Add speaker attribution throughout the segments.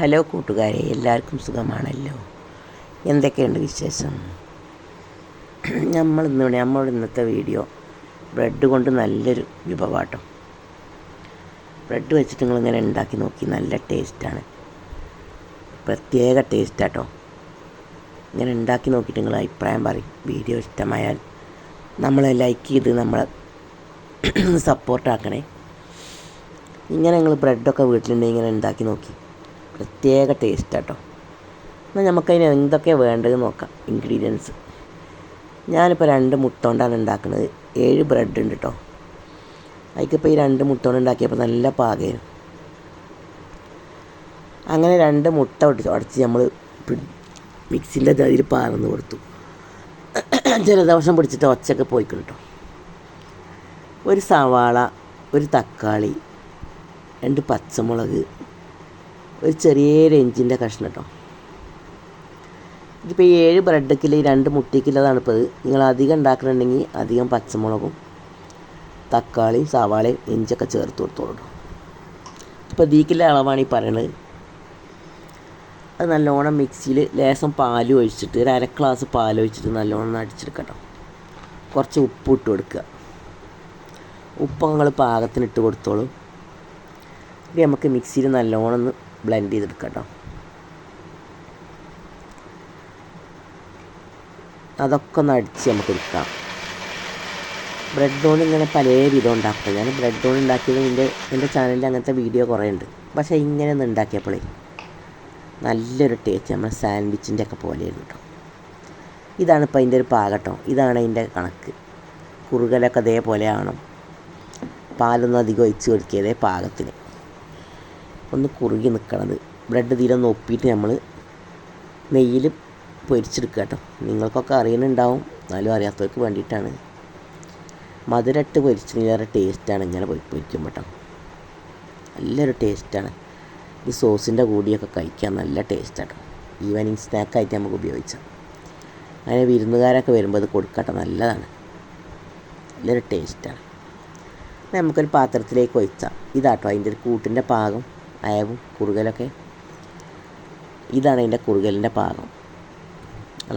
Speaker 1: Hello കൂട്ടുകാരെ എല്ലാവർക്കും സുഖമാണല്ലോ? എന്തൊക്കെയുണ്ട് വിശേഷം? നമ്മൾ ഇന്നിവിടെ നമ്മൾ ഇന്നത്തെ വീഡിയോ ബ്രെഡ് കൊണ്ട് നല്ലൊരു വിഭവമാട്ടോ. ബ്രെഡ് വെച്ചിട്ട് നിങ്ങളിങ്ങനെ ഉണ്ടാക്കി നോക്കി നല്ല ടേസ്റ്റാണ്. പ്രത്യേക ടേസ്റ്റാട്ടോ. ഇങ്ങനെ ഉണ്ടാക്കി നോക്കിയിട്ട് നിങ്ങൾ അഭിപ്രായം പറയും. വീഡിയോ ഇഷ്ടമായാൽ നമ്മളെ ലൈക്ക് ചെയ്ത് നമ്മളെ സപ്പോർട്ടാക്കണേ ഇങ്ങനെ നിങ്ങൾ ബ്രെഡൊക്കെ വീട്ടിലുണ്ടെങ്കിൽ ഇങ്ങനെ ഉണ്ടാക്കി നോക്കി. പ്രത്യേക ടേസ്റ്റ് കേട്ടോ എന്നാൽ നമുക്കതിന് എന്തൊക്കെ വേണ്ടത് നോക്കാം. ഇൻഗ്രീഡിയൻസ് ഞാനിപ്പോൾ രണ്ട് മുട്ട കൊണ്ടാണ് ഉണ്ടാക്കുന്നത് ഏഴ് ബ്രെഡ് ഉണ്ട് കേട്ടോ അതിക്കിപ്പോൾ ഈ രണ്ട് മുട്ട കൊണ്ട് ഉണ്ടാക്കിയപ്പോൾ നല്ല പാകയായിരുന്നു അങ്ങനെ രണ്ട് മുട്ട ഒടിച്ച് ഉടച്ച് നമ്മൾ മിക്സിന്റെ അതിൽ പാർന്ന് കൊടുത്തു. ജലദോഷം പിടിച്ചിട്ട് ഒച്ചയൊക്കെ പോയിക്കണം കേട്ടോ ഒരു സവാള ഒരു തക്കാളി രണ്ട് പച്ചമുളക് ഒരു ചെറിയ ഇഞ്ചിന്റെ കഷ്ണം കേട്ടോ. ഇതിപ്പോൾ ഏഴ് ബ്രെഡ് കിലോ രണ്ട് മുട്ടിക്കിലതാണ് ഇപ്പോൾ ഇത് നിങ്ങൾ അധികം ഉണ്ടാക്കണമെങ്കിൽ അധികം പച്ചമുളകും തക്കാളിയും സവാളയും ഇഞ്ചൊക്കെ ചേർത്ത് കൊടുത്തോളൂ ഇപ്പോൾ ദീക്കിലെ അളവാണ് ഈ പറയണത്. അത് നല്ലോണം മിക്സിയിൽ ലേശം പാൽ ഒഴിച്ചിട്ട് ഒരു അര ഗ്ലാസ് പാൽ ഒഴിച്ചിട്ട് നല്ലോണം അടിച്ചെടുക്കട്ടോ കുറച്ച് ഉപ്പ് ഇട്ട് കൊടുക്കുക. ഉപ്പ് നിങ്ങൾ പാകത്തിന് ഇട്ട് കൊടുത്തോളൂ. ഇനി നമുക്ക് മിക്സിയിൽ നല്ലോണം ബ്ലെൻഡ് ചെയ്തെടുക്കാം അതൊക്കെ ഒന്ന് അടിച്ച് നമുക്ക് എടുക്കാം. ബ്രെഡ് ഡോൺ ഇങ്ങനെ പല വിധം ഉണ്ടാക്കുക ഞാൻ ബ്രെഡ് ഡോൺ ഉണ്ടാക്കിയത് എന്റെ എന്റെ ചാനലിൽ അങ്ങനത്തെ വീഡിയോ കുറേ ഉണ്ട്. പക്ഷേ ഇങ്ങനെ ഒന്ന് ഉണ്ടാക്കിയപ്പോഴേ നല്ലൊരു ടേസ്റ്റ് നമ്മുടെ സാൻഡ്വിച്ചിന്റെ ഒക്കെ പോലെയായിരുന്നു കേട്ടോ ഇതാണ് ഇപ്പോൾ അതിന്റെ ഒരു പാകട്ടോ ഇതാണ് അതിന്റെ കണക്ക്. കുറുകലൊക്കെ അതേപോലെ ആവണം. പാലൊന്നും അധികം ഒഴിച്ച് കൊടുക്കിയതേ പാകത്തിന്. ഒന്ന് കുറുകി നിൽക്കണത് ബ്രെഡ് തീരെ നോക്കിയിട്ട് നമ്മൾ നെയ്യിൽ പൊരിച്ചെടുക്കുക കേട്ടോ. നിങ്ങൾക്കൊക്കെ അറിയുന്നുണ്ടാവും എന്നാലും അറിയാത്തവർക്ക് വേണ്ടിയിട്ടാണ്. മധുരട്ട് പൊരിച്ചതിലേറെ ടേസ്റ്റാണ് ഇങ്ങനെ പൊരി പൊരിക്കുമ്പോൾ കേട്ടോ. നല്ലൊരു ടേസ്റ്റാണ്. ഈ സോസിന്റെ കൂടിയൊക്കെ കഴിക്കാൻ നല്ല ടേസ്റ്റാണ് ഈവനിങ് സ്നാക്കായിട്ട് നമുക്ക് ഉപയോഗിച്ചാൽ അങ്ങനെ വിരുന്നുകാരൊക്കെ വരുമ്പോൾ അത് കൊടുക്കട്ടെ നല്ലതാണ്. നല്ലൊരു ടേസ്റ്റാണ്. നമുക്കൊരു പാത്രത്തിലേക്ക് ഒഴിച്ചാൽ ഇതാട്ടോ. അതിന്റെ ഒരു കൂട്ടിന്റെ പാകം. അയവും കുറുകലൊക്കെ. ഇതാണ് അതിന്റെ കുറുകലിന്റെ പാകം.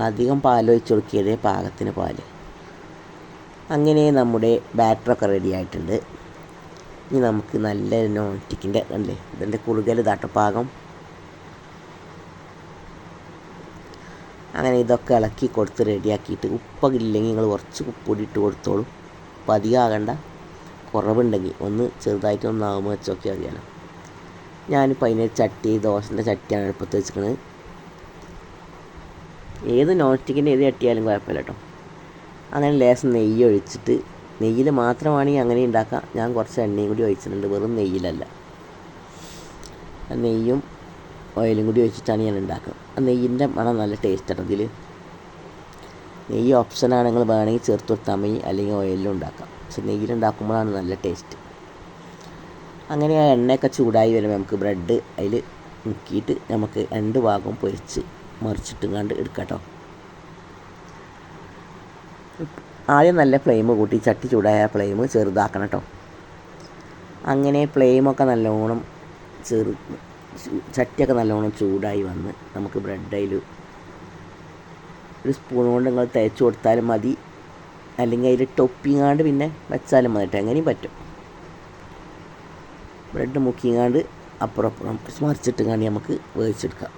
Speaker 1: അധികം പാൽ ഒഴിച്ച് പാകത്തിന് പാൽ അങ്ങനെ നമ്മുടെ ബാറ്ററൊക്കെ റെഡി ആയിട്ടുണ്ട്. ഇനി നമുക്ക് നല്ല നോൺ സ്റ്റിക്കിന്റെ അല്ലേ ഇതിന്റെ കുറുകൽ തട്ടപ്പാകം പാകം. അങ്ങനെ ഇതൊക്കെ ഇളക്കി കൊടുത്ത് റെഡിയാക്കിയിട്ട് ഇല്ലെങ്കിൽ നിങ്ങൾ കുറച്ച് ഉപ്പൊടി ഇട്ട് കൊടുത്തോളൂ. അപ്പോൾ അധികം ആകണ്ട. കുറവുണ്ടെങ്കിൽ ഒന്ന് ചെറുതായിട്ട് ഒന്ന് ആകുമ്പോൾ വെച്ച് ഞാനിപ്പോൾ അതിന് ചട്ടി ദോശന്റെ ചട്ടിയാണ് അടുപ്പത്ത് വെച്ചിരിക്കുന്നത് ഏത് നോൺ സ്റ്റിക്കിന്റെ ഏത് ചട്ടിയാലും കുഴപ്പമില്ല കേട്ടോ. അങ്ങനെ ലേശം നെയ്യ് ഒഴിച്ചിട്ട് നെയ്യിൽ മാത്രമാണെങ്കിൽ അങ്ങനെ ഉണ്ടാക്കാം. ഞാൻ കുറച്ച് എണ്ണയും കൂടി ഒഴിച്ചിട്ടുണ്ട്. വെറും നെയ്യിലല്ല. നെയ്യും ഓയിലും കൂടി ഒഴിച്ചിട്ടാണ് ഞാൻ ഉണ്ടാക്കുന്നത്. ആ നെയ്യിന്റെ മണം നല്ല ടേസ്റ്റ് ആണ് ഇതിൽ നെയ്യ് ഓപ്ഷനാണ് നിങ്ങൾ വേണമെങ്കിൽ ചേർത്ത് കൊടുത്താൽ മതി. അല്ലെങ്കിൽ ഓയിലും ഉണ്ടാക്കാം. പക്ഷെ നെയ്യിലുണ്ടാക്കുമ്പോഴാണ് നല്ല ടേസ്റ്റ് അങ്ങനെ ആ എണ്ണയൊക്കെ ചൂടായി വരുമ്പോൾ നമുക്ക് ബ്രെഡ് അതിൽ മുക്കിയിട്ട് നമുക്ക് രണ്ട് ഭാഗവും പൊരിച്ച് മറിച്ചിട്ടും കണ്ട് എടുക്കാം ആദ്യം നല്ല ഫ്ലെയിം കൂട്ടി ചട്ടി ചൂടായ ഫ്ലെയിം ചെറുതാക്കണം കേട്ടോ അങ്ങനെ ഫ്ലെയിമൊക്കെ നല്ലോണം ചെറു ചട്ടിയൊക്കെ നല്ലോണം ചൂടായി വന്ന് നമുക്ക് ബ്രെഡ് അതിൽ ഒരു സ്പൂൺ കൊണ്ട് നിങ്ങൾ തേച്ച് കൊടുത്താലും മതി. അല്ലെങ്കിൽ അതിൽ ടൊപ്പിങ്ങാണ്ട് പിന്നെ വെച്ചാലും മതി കേട്ടോ എങ്ങനെയും പറ്റും. ബ്രെഡ് മുക്കിങ്ങാണ്ട് അപ്പുറം അപ്പുറം മറിച്ചിട്ടുങ്ങാണ്ട് നമുക്ക് വേവിച്ചെടുക്കാം.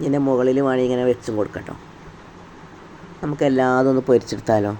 Speaker 1: ഇതിന്റെ മുകളിൽ വേണമെങ്കിൽ ഇങ്ങനെ വെച്ചും കൊടുക്കട്ടോ കേട്ടോ. നമുക്ക് എല്ലാതും ഒന്ന് പൊരിച്ചെടുത്താലോ?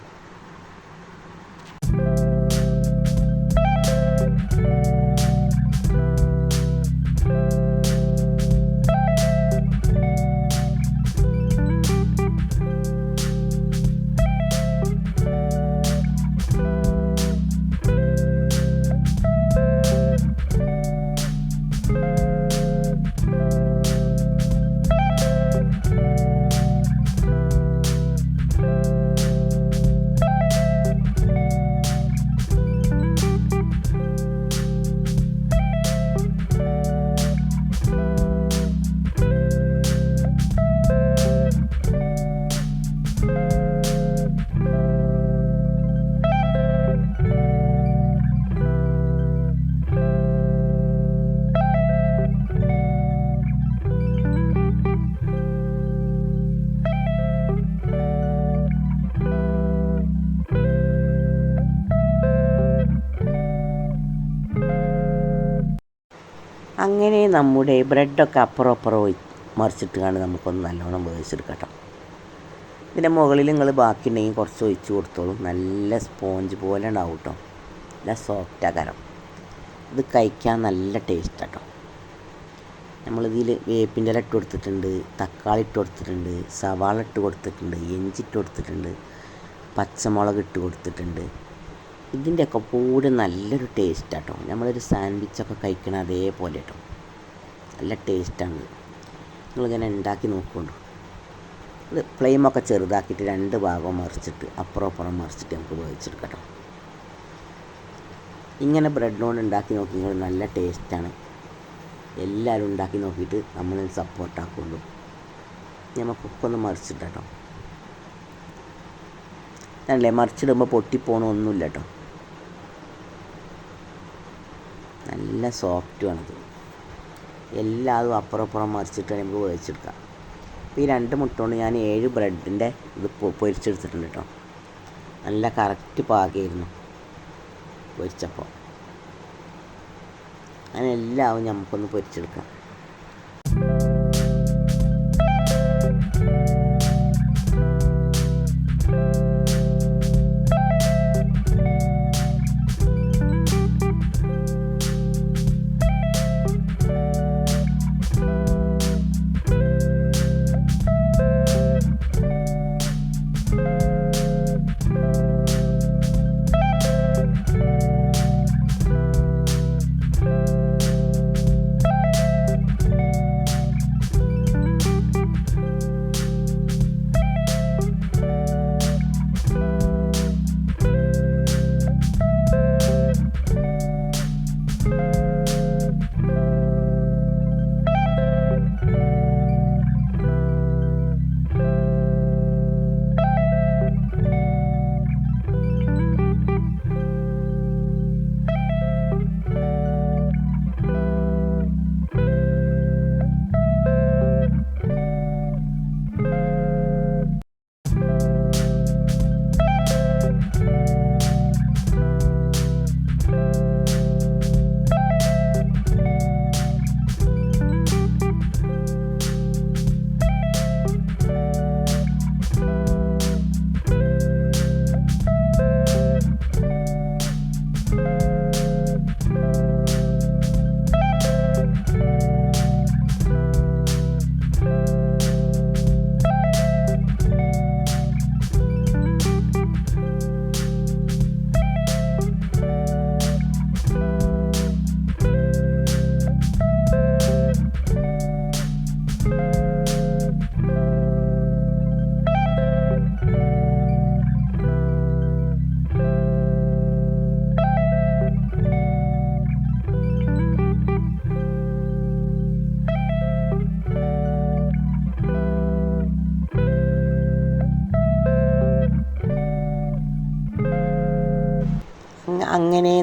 Speaker 1: അങ്ങനെ നമ്മുടെ ബ്രെഡൊക്കെ അപ്പുറം അപ്പുറം ഒഴി മറിച്ചിട്ട് കണ്ട് നമുക്കൊന്ന് നല്ലോണം വേവിച്ചെടുക്കട്ടോ ഇതിന്റെ മുകളിൽ നിങ്ങൾ ബാക്കി ഉണ്ടെങ്കിൽ കുറച്ച് ഒഴിച്ച് കൊടുത്തോളൂ. നല്ല സ്പോഞ്ച് പോലെ ഉണ്ടാവും കേട്ടോ. നല്ല സോഫ്റ്റ് ആകാരം ഇത് കഴിക്കാൻ നല്ല ടേസ്റ്റ് കേട്ടോ. നമ്മളിതിൽ വേപ്പിന്റെ ഇല ഇട്ട് കൊടുത്തിട്ടുണ്ട് തക്കാളി ഇട്ട് കൊടുത്തിട്ടുണ്ട് സവാള ഇട്ട് കൊടുത്തിട്ടുണ്ട് ഇഞ്ചി ഇട്ട് കൊടുത്തിട്ടുണ്ട് പച്ചമുളക് ഇട്ട് കൊടുത്തിട്ടുണ്ട്. ഇതിന്റെയൊക്കെ കൂടെ നല്ലൊരു ടേസ്റ്റ് കേട്ടോ നമ്മളൊരു സാൻഡ്വിച്ചൊക്കെ കഴിക്കണ അതേപോലെ കേട്ടോ നല്ല ടേസ്റ്റാണ് നിങ്ങളിങ്ങനെ ഉണ്ടാക്കി നോക്കുന്നുണ്ട്? ഇത് ഫ്ലെയിമൊക്കെ ചെറുതാക്കിയിട്ട് രണ്ട് ഭാഗവും മറിച്ചിട്ട് അപ്പുറം അപ്പുറം മറിച്ചിട്ട് നമുക്ക് വേവിച്ചെടുക്കാം ഇങ്ങനെ ബ്രെഡ് കൊണ്ട് ഉണ്ടാക്കി നോക്കി നല്ല ടേസ്റ്റാണ് എല്ലാവരും ഉണ്ടാക്കി നോക്കിയിട്ട് നമ്മൾ സപ്പോർട്ടാക്കുള്ളൂ നമുക്കൊക്കെ മറിച്ചിട്ട് അല്ലേ മറിച്ചിടുമ്പോൾ പൊട്ടിപ്പോണൊന്നുമില്ല കേട്ടോ നല്ല സോഫ്റ്റുമാണത് എല്ലാതും അപ്പുറം അപ്പുറം മറിച്ചിട്ട് നമുക്ക് വേവിച്ചെടുക്കാം. അപ്പോൾ ഈ രണ്ട് മുട്ട കൊണ്ട് ഞാൻ ഏഴ് ബ്രെഡിന്റെ ഇത് പൊരിച്ചെടുത്തിട്ടുണ്ട് കേട്ടോ. നല്ല കറക്റ്റ് പാകമായിരുന്നു പൊരിച്ചപ്പോൾ. അങ്ങനെ എല്ലാവും നമുക്കൊന്ന് പൊരിച്ചെടുക്കാം.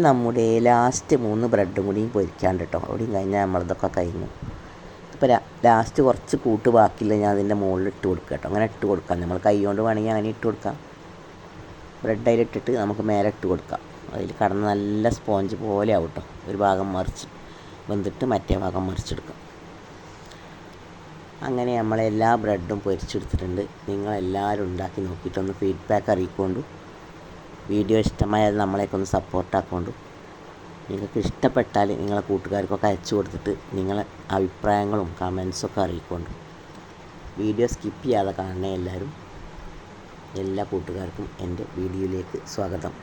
Speaker 1: നമ്മുടെ ലാസ്റ്റ് മൂന്ന് ബ്രെഡും കൂടിയും പൊരിക്കാണ്ട് കേട്ടോ. അവിടെയും കഴിഞ്ഞാൽ നമ്മളിതൊക്കെ കഴിഞ്ഞു. ഇപ്പോൾ ലാസ്റ്റ് കുറച്ച് കൂട്ട് ബാക്കിയില്ല ഞാൻ അതിന്റെ മുകളിൽ ഇട്ട് കൊടുക്കുക കേട്ടോ. അങ്ങനെ ഇട്ട് കൊടുക്കാം. നമ്മൾ കൈ കൊണ്ട് വേണമെങ്കിൽ അങ്ങനെ ഇട്ട് കൊടുക്കാം. ബ്രെഡ് അതിലിട്ടിട്ട് നമുക്ക് മേലെ ഇട്ട് കൊടുക്കാം. അതിൽ കടന്ന് നല്ല സ്പോഞ്ച് പോലെ ആവും കേട്ടോ. ഒരു ഭാഗം മറിച്ച് വെന്തിട്ട് മറ്റേ ഭാഗം മറിച്ചെടുക്കാം. അങ്ങനെ നമ്മളെല്ലാ ബ്രെഡും പൊരിച്ചെടുത്തിട്ടുണ്ട്. നിങ്ങളെല്ലാവരും ഉണ്ടാക്കി നോക്കിയിട്ടൊന്ന് ഫീഡ്ബാക്ക് അറിയിക്കൊണ്ടു വീഡിയോ ഇഷ്ടമായാൽ നമ്മളെയൊക്കെ ഒന്ന് സപ്പോർട്ടാക്കൊണ്ട്. നിങ്ങൾക്ക് ഇഷ്ടപ്പെട്ടാൽ നിങ്ങളെ കൂട്ടുകാർക്കൊക്കെ അയച്ചു കൊടുത്തിട്ട് നിങ്ങളെ അഭിപ്രായങ്ങളും കമൻസൊക്കെ അറിയിക്കൊണ്ട്. വീഡിയോ സ്കിപ്പ് ചെയ്യാതെ കാണണേ എല്ലാവരും എല്ലാ കൂട്ടുകാർക്കും എന്റെ വീഡിയോയിലേക്ക് സ്വാഗതം.